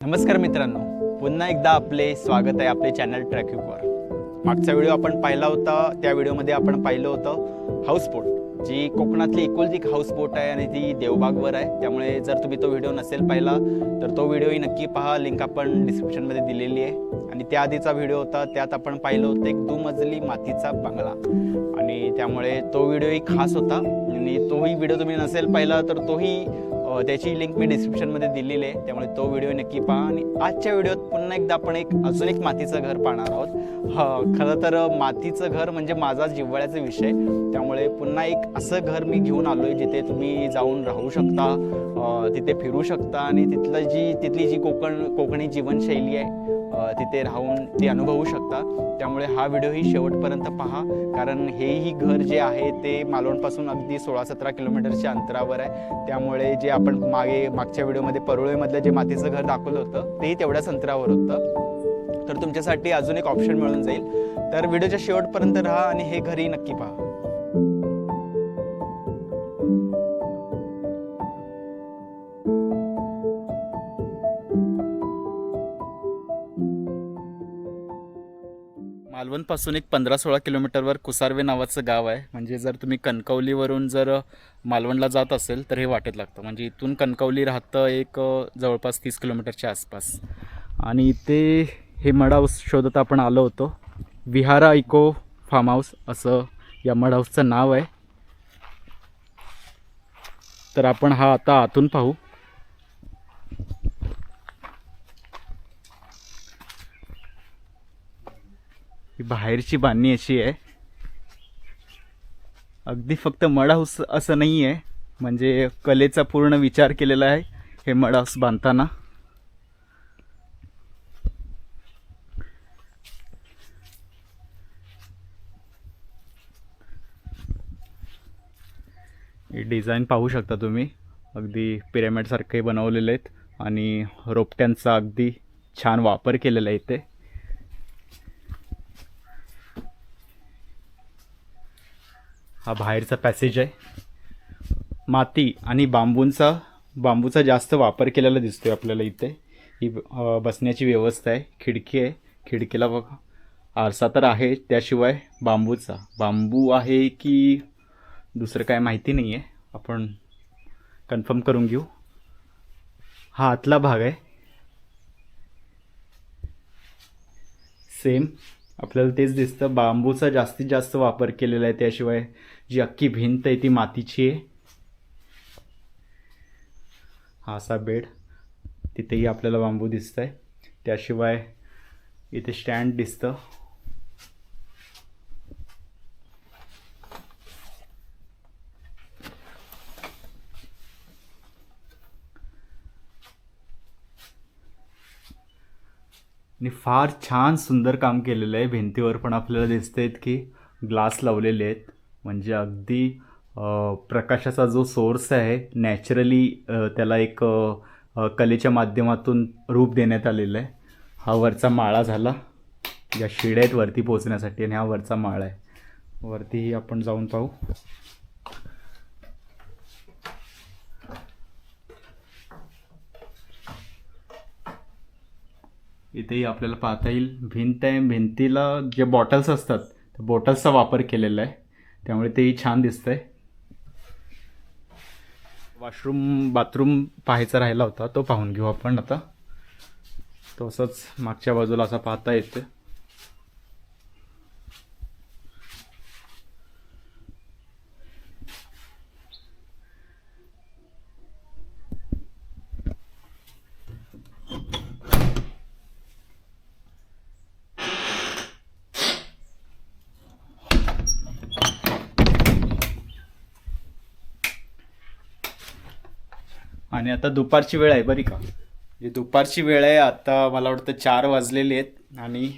नमस्कार मित्रांनो पुन्हा एकदा आपले स्वागत आहे आपले चॅनल ट्रॅकिंगवर मागचा व्हिडिओ आपण पाहिला होता त्या व्हिडिओमध्ये आपण पाहिलं होतं हाऊसबोट जी कोकणातली एकुलती एक हाऊसबोट आहे आणि ती देवबागवर आहे. त्यामुळे जर तुम्ही तो व्हिडिओ नसेल पाहिला तर तो व्हिडिओही नक्की पहा. लिंक आपण डिस्क्रिप्शनमध्ये दिलेली आहे. आणि त्याआधीचा व्हिडिओ होता त्यात आपण पाहिलं होतं एक दुमजली मातीचा बंगला. आणि त्यामुळे तो व्हिडिओही खास होता. आणि तोही व्हिडिओ तुम्ही नसेल पाहिला तर तोही त्याची लिंक मी डिस्क्रिप्शनमध्ये दिलेली आहे. त्यामुळे तो व्हिडिओ नक्की पहा. आणि आजच्या व्हिडिओत पुन्हा एकदा आपण एक अजून एक मातीचं घर पाहणार आहोत. खरं तर मातीचं घर म्हणजे माझा जिव्हाळ्याचा विषय. त्यामुळे पुन्हा एक असं घर मी घेऊन आलो आहे जिथे तुम्ही जाऊन राहू शकता तिथे फिरू शकता. आणि तिथलं जी तिथली जी कोकण कोकणी जीवनशैली आहे तिथे राहून ते अनुभवू शकता. त्यामुळे हा व्हिडिओही शेवटपर्यंत पहा. कारण हेही घर जे आहे ते मालवणपासून अगदी सोळा सतरा किलोमीटरच्या अंतरावर आहे. त्यामुळे जे आपण मागे मागच्या व्हिडिओमध्ये परुळेमधलं जे मातीचं घर दाखवलं होतं तेही तेवढ्याच अंतरावर होतं. तर तुमच्यासाठी अजून एक ऑप्शन मिळून जाईल. तर व्हिडिओच्या शेवटपर्यंत राहा आणि हे घरही नक्की पहा. पासून एक पंधरा सोळा किलोमीटरवर कुसारवे नावाचं गाव आहे. म्हणजे जर तुम्ही कणकवलीवरून जर मालवणला जात असेल तर हे वाटेत लागतं. म्हणजे इथून कणकवली राहतं एक जवळपास तीस किलोमीटरच्या आसपास. आणि इथे हे मड हाऊस शोधत आपण आलो होतो. विहारा इको फार्म हाऊस असं या मड हाऊसचं नाव आहे. तर आपण हा आता आतून पाहू. बाहेरची बांधणी अशी आहे. अगदी फक्त मड हाऊस असं नाही आहे म्हणजे कलेचा पूर्ण विचार केलेला आहे हे मड हाऊस बांधताना. डिझाईन पाहू शकता तुम्ही. अगदी पिरॅमिडसारखे बनवलेले आहेत आणि रोपट्यांचा अगदी छान वापर केलेला आहे इथे. हा बाहेरचा पॅसेज आहे. माती आणि बांबूंचा बांबूचा जास्त वापर केलेला दिसतो आहे आपल्याला इथे. ही बसण्याची व्यवस्था आहे. खिडकी आहे. खिडकीला बघा. आरसा तर आहे त्याशिवाय बांबूचा. बांबू आहे की दुसरं काय माहिती नाही आहे आपण कन्फर्म करून घेऊ. हा आतला भाग आहे. सेम. आपल्याला तेच दिसतं. बांबूचा जास्तीत जास्त वापर केलेला आहे त्याशिवाय जी अख्खी भिंत आहे ती मातीची आहे. हा असा बेड. तिथेही आपल्याला बांबू दिसत आहे त्याशिवाय इथे स्टँड दिसतं. आणि फार छान सुंदर काम केलेलं आहे. भिंतीवर पण आपल्याला दिसत आहेत की ग्लास लावलेले आहेत. म्हणजे अगदी प्रकाशाचा जो सोर्स आहे नॅचरली त्याला एक कलेच्या माध्यमातून रूप देण्यात आलेलं आहे. हा वरचा माळा झाला. या शिड्या आहेत वरती पोहोचण्यासाठी आणि हा वरचा माळा आहे. वरतीही आपण जाऊन पाहू. इथेही आपल्याला पाहता येईल. भिंत आहे. भिंतीला जे बॉटल्स असतात त्या बॉटल्सचा वापर केलेला आहे. त्यामुळे तेही छान दिसतंय. वॉशरूम बाथरूम पाहायचा राहिला होता. तो पाहून घेऊ आपण आता. तसंच मागच्या बाजूला असा पाहता येतं आणि आता दुपारची वेळ आहे बरी का? जी दुपारची वेळ आहे आता मला वाटतं चार वाजलेले आहेत आणि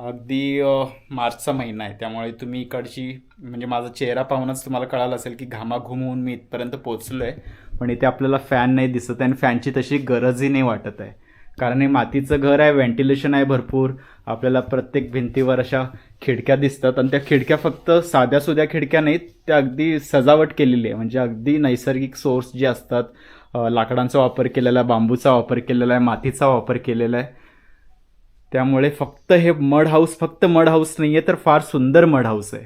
अगदी मार्चचा महिना आहे. त्यामुळे तुम्ही इकडची म्हणजे माझा चेहरा पाहूनच तुम्हाला कळालं असेल की घामाघूम होऊन मी इथपर्यंत पोचलो आहे पण इथे आपल्याला फॅन नाही दिसत आहे आणि फॅनची तशी गरजही नाही वाटत आहे. कारण हे मातीचं घर आहे व्हेंटिलेशन आहे भरपूर. आपल्याला प्रत्येक भिंतीवर अशा खिडक्या दिसतात आणि त्या खिडक्या फक्त साध्या सुध्या खिडक्या नाहीत त्या अगदी सजावट केलेली आहे. म्हणजे अगदी नैसर्गिक सोर्स जे असतात लाकडांचा वापर केलेला आहे बांबूचा वापर केलेला आहे मातीचा वापर केलेला आहे. त्यामुळे फक्त हे मड हाऊस फक्त मड हाऊस नाही आहे तर फार सुंदर मड हाऊस आहे.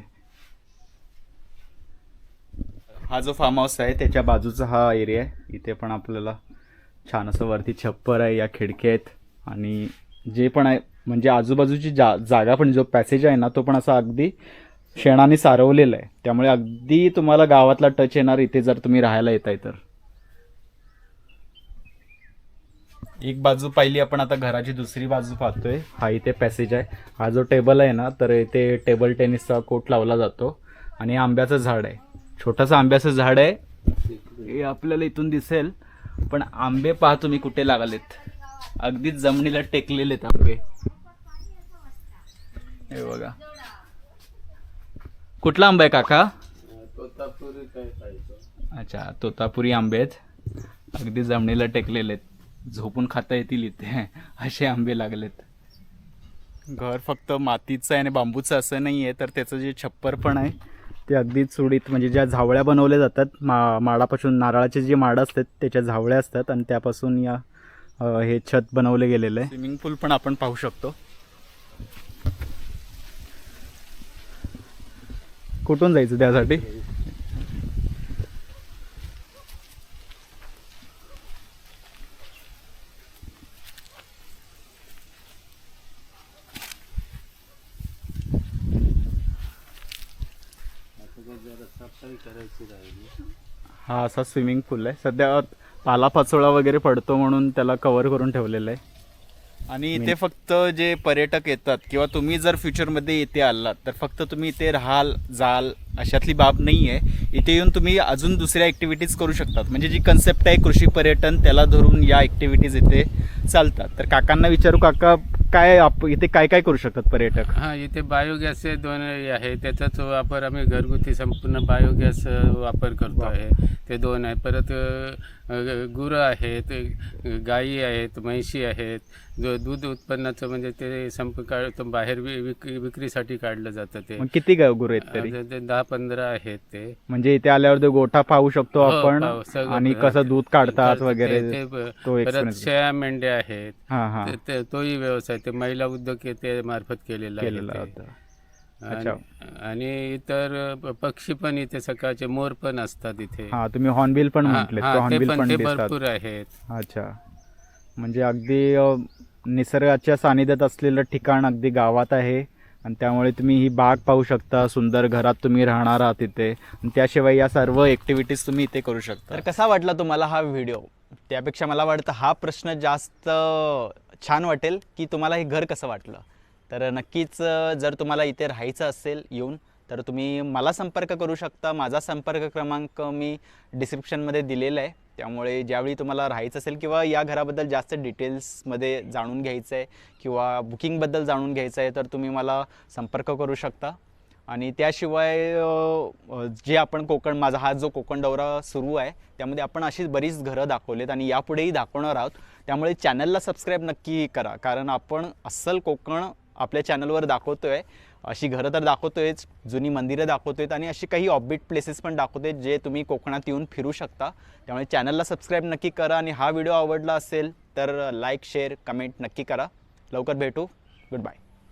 हा जो फार्म हाऊस आहे त्याच्या बाजूचा हा एरिया आहे. इथे पण आपल्याला छान असं वरती छप्पर आहे या खिडक्या आहेत. आणि जे पण आहे म्हणजे आजूबाजूची जा जागा पण जो पॅसेज आहे ना तो पण असा अगदी शेणाने सारवलेला आहे. त्यामुळे अगदी तुम्हाला गावातला टच येणार इथे जर तुम्ही राहायला येत आहे तर. एक बाजू पाहिली आपण आता घराची दुसरी बाजू पाहतोय. हा इथे पॅसेज आहे. हा जो टेबल आहे ना तर इथे टेबल टेनिसचा कोट लावला जातो. आणि आंब्याचं झाड आहे. छोटंसं आंब्याचं झाड आहे. हे आपल्याला इथून दिसेल. पण आंबे पहा तुम्ही कुठे लागलेत. अगदीच जमिनीला टेकलेले आहेत आंबे. हे बघा. कुठला आंबा आहे काका? अच्छा तोतापुरी आंबे आहेत. अगदी जमिनीला टेकलेले आहेत झोपून खाता येतील इथे. असे आंबे लागलेत. घर फक्त मातीचं आहे आणि बांबूचं असं नाही आहे तर त्याचं जे छप्पर पण आहे ते अगदी चुडीत म्हणजे ज्या झावळ्या बनवल्या जातात मा माडापासून नारळाचे जे माडं असतात त्याच्या झावळ्या असतात आणि त्यापासून या हे छत बनवले गेलेलं आहे. स्विमिंग पूल पण आपण पाहू शकतो. कुठून जायचं त्यासाठी? हा असा स्विमिंग पूल आहे. सध्या पालापाचोळा वगैरे पडतो म्हणून त्याला कव्हर करून ठेवलेलं आहे. आणि इथे फक्त जे पर्यटक येतात किंवा तुम्ही जर फ्युचरमध्ये इथे आलात तर फक्त तुम्ही इथे राहाल जाल अशातली बाब नाही आहे इथे येऊन तुम्ही अजून दुसऱ्या ॲक्टिव्हिटीज करू शकतात. म्हणजे जी कन्सेप्ट आहे कृषी पर्यटन त्याला धरून या ॲक्टिव्हिटीज इथे चालतात. तर काकांना विचारू काका काय आप इथे काय काय करू शकतात पर्यटक? हा इथे बायोगॅसचे दोन हे आहे. त्याचाच वापर आम्ही घरगुती संपूर्ण बायोगॅस वापर करतो आहे. ते दोन आहे. परत गुरं आहेत गायी आहेत म्हैशी आहेत. जो दूध उत्पन्नाचं म्हणजे ते संप काढ बाहेर विक्री विक्रीसाठी काढलं जातं ते. किती गुरु आहेत दहा पंधरा आहेत ते. म्हणजे इथे आल्यावर गोठा पाहू शकतो हो, आपण आणि. कसं दूध काढतात वगैरे परत शेळ्या मेंढ्या आहेत. हा हा. तोही व्यवसाय ते महिला उद्योग मार्फत केलेला आहे केलेला होता आणि इतर पक्षी पण इथे सकाळचे मोर पण असतात इथे. हा तुम्ही हॉर्नबिल पण म्हटले हा, हॉर्नबिल पण भरपूर आहेत. अच्छा. म्हणजे अगदी निसर्गाच्या सानिध्यात असलेलं ठिकाण अगदी गावात आहे आणि त्यामुळे तुम्ही ही बाग पाहू शकता सुंदर घरात तुम्ही राहणार आहात इथे. आणि त्याशिवाय या सर्व ॲक्टिव्हिटीज तुम्ही इथे करू शकता. तर कसा वाटला तुम्हाला हा व्हिडिओ त्यापेक्षा मला वाटतं हा प्रश्न जास्त छान वाटेल की तुम्हाला हे घर कसं वाटलं? तर नक्कीच जर तुम्हाला इथे राहायचं असेल येऊन तर तुम्ही मला संपर्क करू शकता. माझा संपर्क क्रमांक मी डिस्क्रिप्शनमध्ये दिलेला आहे. त्यामुळे ज्यावेळी तुम्हाला राहायचं असेल किंवा या घराबद्दल जास्त डिटेल्समध्ये जाणून घ्यायचं आहे किंवा बुकिंगबद्दल जाणून घ्यायचं आहे तर तुम्ही मला संपर्क करू शकता. आणि त्याशिवाय जे आपण कोकण माझा हा जो कोकण दौरा सुरू आहे त्यामध्ये आपण अशीच बरीच घरं दाखवलेत आणि यापुढेही दाखवणार आहोत. त्यामुळे चॅनलला सबस्क्राईब नक्की करा. कारण आपण अस्सल कोकण आपल्या चॅनलवर दाखवतोय. अशी घरं तर दाखवतोयच जुनी मंदिरं दाखवतोय आणि अशी काही ऑबिट प्लेसेस पण दाखवतोय जे तुम्ही कोकणात येऊन फिरू शकता. त्यामुळे चॅनलला सबस्क्राईब नक्की करा आणि हा व्हिडिओ आवडला असेल तर लाईक शेअर कमेंट नक्की करा. लवकर भेटू. Good bye